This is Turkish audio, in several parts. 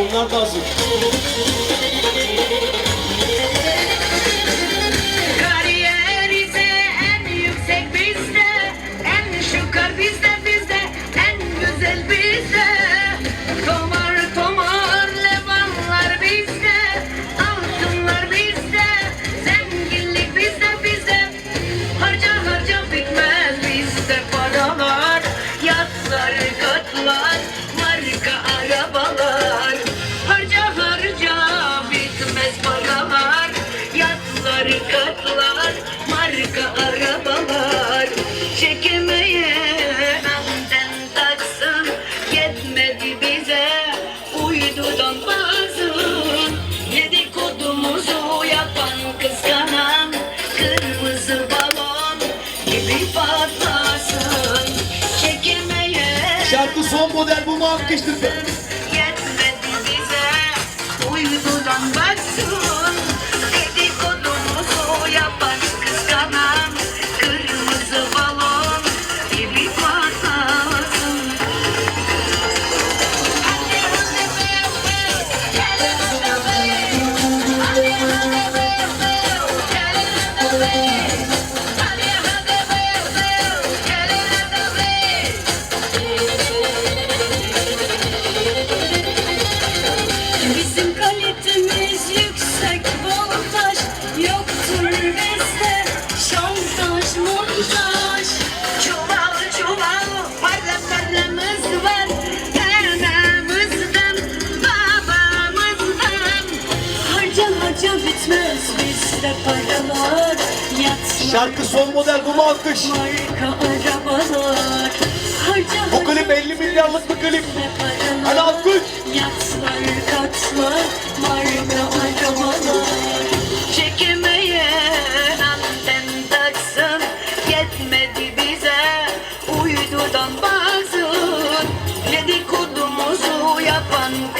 onlar da hazır. Model bu mu alkıştır be? Yetmedi Şarkı son model bu mu alkış? Bu klip 50 milyarlık bir klip. Hadi alkış. Yatlar katlar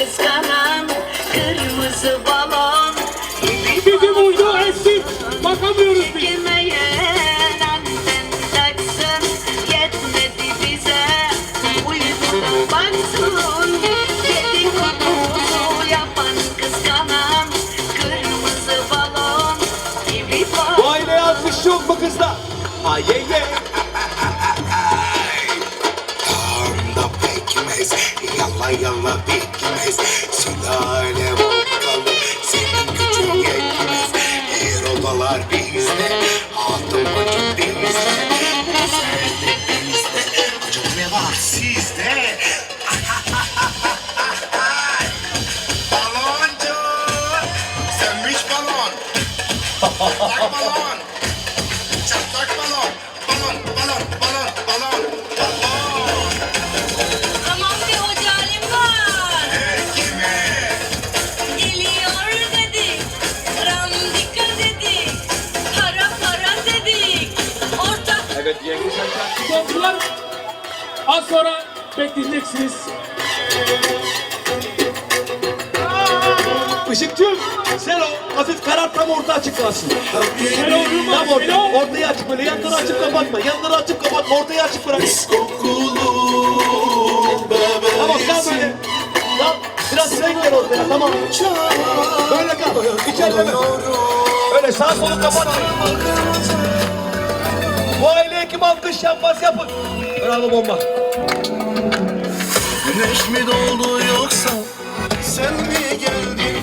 kıskanan Kırmızı balon Bizim uydu eksik. Bakamıyoruz biz. Bu aileye alkış yok mu kızlar? Ay ye ye. Bitmez. Sülale bakalım, senin gücün yetmez. Her odalar bizde, altın bacım bizde. Sen. Komşular az sonra bekleyeceksiniz. Işıkçım. Selo hafif karartma orta açık kalsın. Selo Yılmaz, Tam orta. Ortaya açık böyle. Yanları açıp kapatma. Yanları açıp kapatma. Ortaya açık bırak. Tamam kal böyle. Tamam. Biraz renk ver ortaya. Tamam. Böyle kal. İçeride mi? Öyle sağ solu kapatma. Bu aileye kim alkış yapmaz yapın. Bravo bomba. Güneş mi doğdu yoksa sen mi geldin?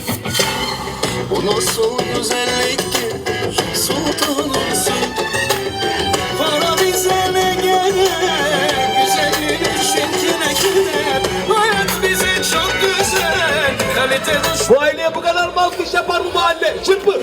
Bu nasıl güzelliktir sultanımsın Para bize ne gerek güzelliğin şekline girer Hayat bize çok güzel kalite Bu aileye bu kadar mı alkış yapar bu mahalle? Çırpın.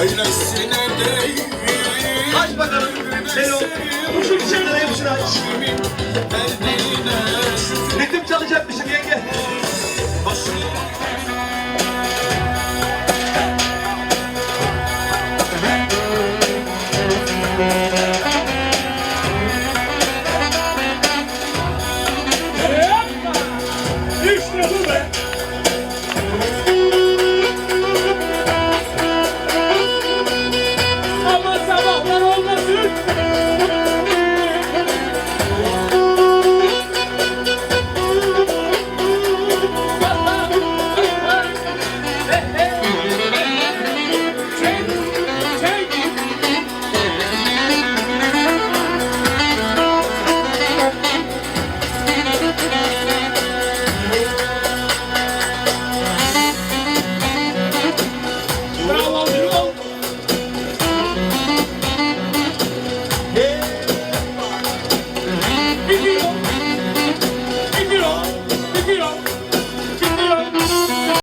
Öylesine değil Aç bakalım. Selo. Kuşun içeride hepsini aç. Derdine şükür Ritim çalacakmışım yenge. İşte bu be.